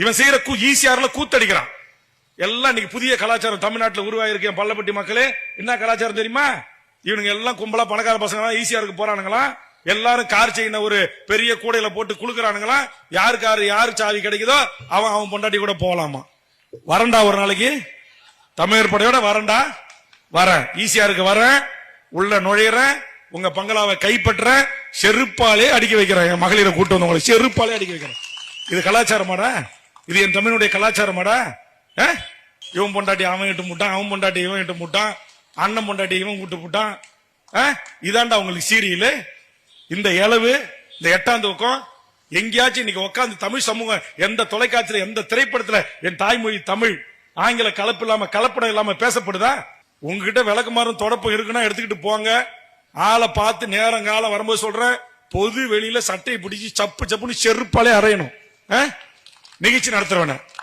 இவன் செய்யற கூ ஈசிஆர்ல கூத்தடிக்கிறான். எல்லாம் இன்னைக்கு புதிய கலாச்சாரம் தமிழ்நாட்டில் உருவாயிருக்கேன் பள்ளப்பட்டி மக்களே. என்ன கலாச்சாரம் தெரியுமா? இவனுங்க எல்லாம் கும்பலா பணக்கார பசங்க ஈஸியாருக்கு போறானுங்களா? எல்லாரும் கார் செயின ஒரு பெரிய கூடையில போட்டு குளுக்குறானுங்களா யாரு காரு யாரு சாவி கிடைக்குதோ அவன் அவன் பொண்டாட்டி கூட போகலாமா வரண்டா ஒரு நாளைக்கு? தமிழர் படையோட வரண்டா? வரேன். ஈஸியாருக்கு வரேன். உள்ள நுழையிறேன். உங்க பங்களாவை கைப்பற்றேன் செருப்பாலே அடிக்க வைக்கிறேன். என் மகளிரை கூட்டு வந்து உங்களை செருப்பாலே அடிக்க வைக்கிறேன். இது கலாச்சாரமாடா? இது என் தமிழுடைய கலாச்சாரமாடா ஆ? இவன் பொண்டாட்டி அவன் இட்டு முட்டான் அவன் பொண்டாட்டி இவன் இட்டு முட்டான் அண்ணன் பொண்டாட்டி இவன் கூட்டு முட்டான் ஆ? இதாண்டா உங்களுக்கு சீரியல் இந்த இளவு இந்த எட்டாம் தூக்கம் எங்கேயாச்சும் இன்னைக்கு உட்காந்து தமிழ் சமூகம் எந்த தொலைக்காட்சியில எந்த திரைப்படத்துல என் தாய்மொழி தமிழ் ஆங்கில கலப்பு இல்லாம கலப்படம் இல்லாம பேசப்படுதா உங்ககிட்ட விளக்குமாறும் தொடப்பு இருக்குன்னா எடுத்துக்கிட்டு போங்க ஆளை பார்த்து நேரம் காலம் வரும்போது சொல்றேன் பொது வெளியில சட்டையை பிடிச்சி சப்பு சப்புன்னு செருப்பாலே அறையணும் ஆ? நிகழ்ச்சி நடத்துறவன.